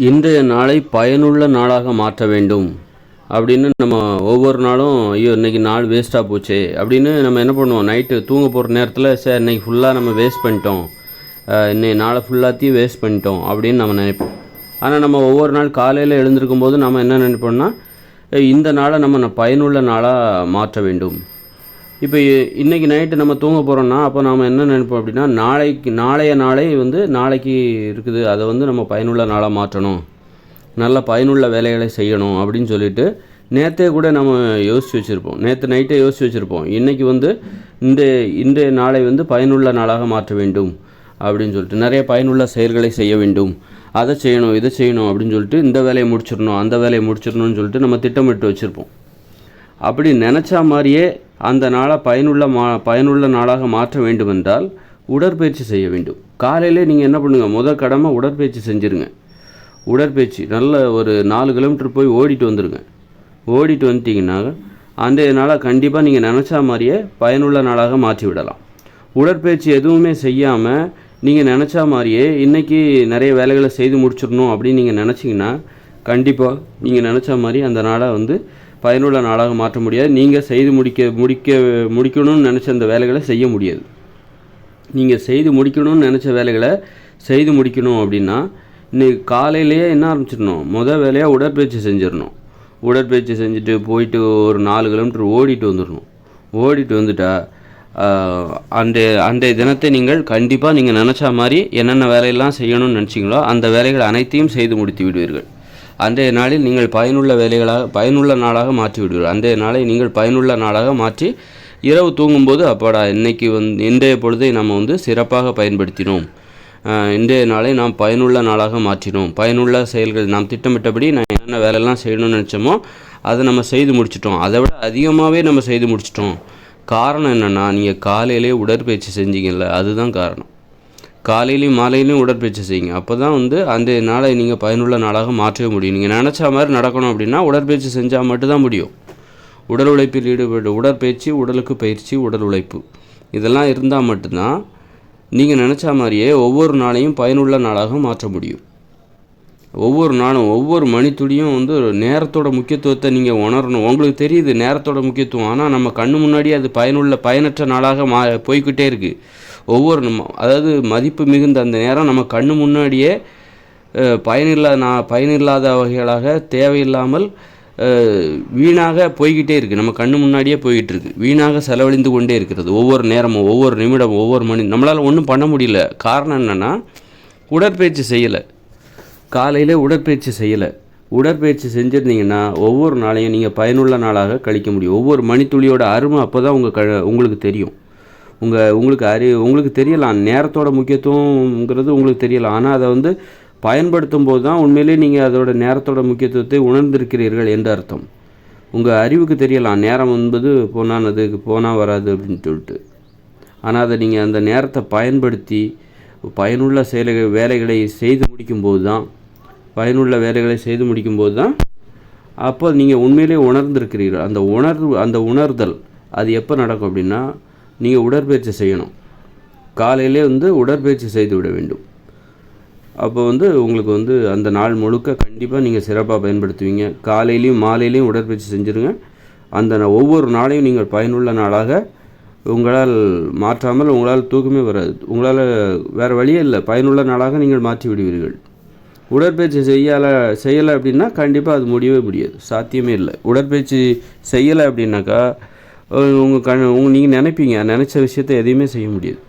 இன்றைய நாளை பயனுள்ள நாளாக மாற்ற வேண்டும். அப்படின்னு நம்ம ஒவ்வொரு நாளும் ஐயோ இன்னைக்கு நாள் வேஸ்ட்டாக போச்சே அப்படின்னு நம்ம என்ன பண்ணுவோம்? நைட்டு தூங்க போகிற நேரத்தில் சார் இன்றைக்கி ஃபுல்லாக நம்ம வேஸ்ட் பண்ணிட்டோம். இன்னைக்கு நாளை ஃபுல்லாத்தையும் வேஸ்ட் பண்ணிட்டோம். அப்படின்னு நம்ம நினைப்போம். ஆனால் நம்ம ஒவ்வொரு நாள் காலையில் எழுந்திருக்கும் போது நம்ம என்ன நினைப்போம்னா இந்த நாளை நம்ம பயனுள்ள நாளாக மாற்ற வேண்டும். இப்போ இன்றைக்கி நைட்டு நம்ம தூங்க போகிறோம்னா அப்போ நாம் என்ன நினைப்போம் அப்படின்னா நாளைக்கு நாளைய நாளை வந்து நாளைக்கு இருக்குது. அதை வந்து நம்ம பயனுள்ள நாளாக மாற்றணும். நல்ல பயனுள்ள வேலைகளை செய்யணும் அப்படின்னு சொல்லிட்டு நேற்றே கூட நம்ம யோசித்து வச்சுருப்போம். நேற்று நைட்டே யோசித்து வச்சுருப்போம். இன்றைக்கி வந்து இந்த இன்றைய நாளை வந்து பயனுள்ள நாளாக மாற்ற வேண்டும் அப்படின்னு சொல்லிட்டு நிறைய பயனுள்ள செயல்களை செய்ய வேண்டும். அதை செய்யணும் இதை செய்யணும் அப்படின்னு சொல்லிட்டு இந்த வேலையை முடிச்சிடணும் அந்த வேலையை முடிச்சிடணும்னு சொல்லிட்டு நம்ம திட்டமிட்டு வச்சுருப்போம். அப்படி நினச்சா மாதிரியே அந்த நாளை பயனுள்ள மா பயனுள்ள நாளாக மாற்ற வேண்டுமென்றால் உடற்பயிற்சி செய்ய வேண்டும். காலையிலே நீங்கள் என்ன பண்ணுங்கள் முதல் கடமை உடற்பயிற்சி செஞ்சுருங்க. உடற்பயிற்சி. நல்ல ஒரு நாலு கிலோமீட்டர் போய் ஓடிட்டு வந்துடுங்க ஓடிட்டு வந்துட்டிங்கன்னா அந்த நாளாக கண்டிப்பாக நீங்கள் நினச்சா மாதிரியே பயனுள்ள நாளாக மாற்றி விடலாம். உடற்பயிற்சி எதுவுமே செய்யாமல் நீங்கள் நினச்சா மாதிரியே இன்றைக்கி நிறைய வேலைகளை செய்து முடிச்சிடணும் அப்படின்னு நீங்கள் நினச்சிங்கன்னா கண்டிப்பாக நீங்கள் நினச்சா மாதிரி அந்த நாளை வந்து பயனுள்ள நாளாக மாற்ற முடியாது. நீங்கள் செய்து முடிக்க முடிக்க முடிக்கணும்னு நினச்ச அந்த வேலைகளை செய்ய முடியாது. நீங்கள் செய்து முடிக்கணும்னு நினச்ச வேலைகளை செய்து முடிக்கணும் அப்படின்னா இன்னைக்கு காலையிலேயே என்ன ஆரம்பிச்சிடணும்? மொதல் வேலையாக உடற்பயிற்சி செஞ்சிடணும். உடற்பயிற்சி செஞ்சுட்டு போயிட்டு ஒரு நாலு கிலோமீட்டர் ஓடிட்டு வந்துடணும். ஓடிட்டு வந்துட்டா அன்றைய அன்றைய தினத்தை நீங்கள் கண்டிப்பாக நீங்கள் நினச்ச மாதிரி என்னென்ன வேலையெல்லாம் செய்யணும்னு நினச்சிங்களோ அந்த வேலைகள் அனைத்தையும் செய்து முடித்து விடுவீர்கள். அன்றைய நாளில் நீங்கள் பயனுள்ள வேலைகளாக பயனுள்ள நாளாக மாற்றி விடுவீர்கள் அன்றைய நாளை நீங்கள் பயனுள்ள நாளாக மாற்றி இரவு தூங்கும்போது அப்பாடா இன்னைக்கு வந்து இன்றைய பொழுதை நம்ம வந்து சிறப்பாக பயன்படுத்தினோம். இன்றைய நாளை நாம் பயனுள்ள நாளாக மாற்றினோம். பயனுள்ள செயல்கள் நாம் திட்டமிட்டபடி நான் என்னென்ன வேலையெல்லாம் செய்யணும்னு நினச்சோமோ அதை நம்ம செய்து முடிச்சிட்டோம். அதை விட அதிகமாகவே நம்ம செய்து முடிச்சிட்டோம். காரணம் என்னென்னா நீங்கள் காலையிலே உடற்பயிற்சி செஞ்சீங்கல்ல அதுதான் காரணம். காலையிலையும் மாலையிலையும் உடற்பயிற்சி செய்யுங்க. அப்போ தான் வந்து அந்த நாளை நீங்கள் பயனுள்ள நாளாக மாற்றவே முடியும். நீங்கள் நினச்ச மாதிரி நடக்கணும் அப்படின்னா உடற்பயிற்சி செஞ்சால் மட்டும்தான் முடியும். உடல் உழைப்பில் ஈடுபடு உடற்பயிற்சி உடலுக்கு பயிற்சி உடல் உழைப்பு. இதெல்லாம் இருந்தால் மட்டும்தான் நீங்கள் நினச்ச மாதிரியே ஒவ்வொரு நாளையும் பயனுள்ள நாளாக மாற்ற முடியும். ஒவ்வொரு நாளும் ஒவ்வொரு மணித்துளியும் வந்து நேரத்தோட முக்கியத்துவத்தை நீங்கள் உணரணும். உங்களுக்கு தெரியுது நேரத்தோட முக்கியத்துவம். ஆனால் நம்ம கண்ணு முன்னாடி அது பயனுள்ள பயனற்ற நாளாக மா போய்க்கிட்டே இருக்குது ஒவ்வொரு நம்ம அதாவது மதிப்பு மிகுந்த அந்த நேரம் நம்ம கண்ணு முன்னாடியே பயனில்லா நான் பயனில்லாத வகைகளாக தேவையில்லாமல் வீணாக போய்கிட்டே இருக்குது நம்ம கண்ணு முன்னாடியே போய்கிட்டு இருக்குது வீணாக செலவழிந்து கொண்டே இருக்கிறது. ஒவ்வொரு நேரமும் ஒவ்வொரு நிமிடம் ஒவ்வொரு மணி நம்மளால் ஒன்றும் பண்ண முடியல. காரணம் என்னென்னா உடற்பயிற்சி செய்யலை. காலையில் உடற்பயிற்சி செய்யலை. உடற்பயிற்சி செஞ்சுருந்தீங்கன்னா ஒவ்வொரு நாளையும் நீங்கள் பயனுள்ள நாளாக கழிக்க முடியும். ஒவ்வொரு மணித்துளியோட அருமை அப்போ தான் உங்கள் க உங்களுக்கு தெரியும். உங்கள் உங்களுக்கு அறி உங்களுக்கு தெரியலாம் நேரத்தோட முக்கியத்துவங்கிறது உங்களுக்கு தெரியலாம் ஆனால் அதை வந்து பயன்படுத்தும் போது தான் உண்மையிலேயே நீங்கள் அதோட நேரத்தோட முக்கியத்துவத்தை உணர்ந்திருக்கிறீர்கள் என்று அர்த்தம். உங்கள் அறிவுக்கு தெரியலாம் நேரம் என்பது போனானது போனால் வராது அப்படின்னு சொல்லிட்டு. ஆனால் அதை நீங்கள் அந்த நேரத்தை பயன்படுத்தி பயனுள்ள செயல்கள் வேலைகளை செய்து முடிக்கும்போது தான் பயனுள்ள வேலைகளை செய்து முடிக்கும்போது தான் அப்போ நீங்கள் உண்மையிலே உணர்ந்திருக்கிறீர்கள். அந்த உணர்வு அந்த உணர்தல் அது எப்போ நடக்கும் அப்படின்னா நீங்கள் உடற்பயிற்சி செய்யணும். காலையிலே வந்து உடற்பயிற்சி செய்து விட வேண்டும். அப்போ வந்து உங்களுக்கு வந்து அந்த நாள் முழுக்க கண்டிப்பாக நீங்கள் சிறப்பாக பயன்படுத்துவீங்க. காலையிலையும் மாலையிலையும் உடற்பயிற்சி செஞ்சுருங்க. அந்த ஒவ்வொரு நாளையும் நீங்கள் பயனுள்ள நாளாக உங்களால் மாற்றாமல் உங்களால் தூக்கமே வராது. உங்களால் வேறு வழியே இல்லை. பயனுள்ள நாளாக நீங்கள் மாற்றி விடுவீர்கள். உடற்பயிற்சி செய்யலை செய்யலை அப்படின்னா கண்டிப்பாக அது முடியவே முடியாது. சாத்தியமே இல்லை. உடற்பயிற்சி செய்யலை அப்படின்னாக்கா உங்கள் கண் உங்கள் நீங்கள் நினைப்பீங்க. நினச்ச விஷயத்த எதையுமே செய்ய முடியாது.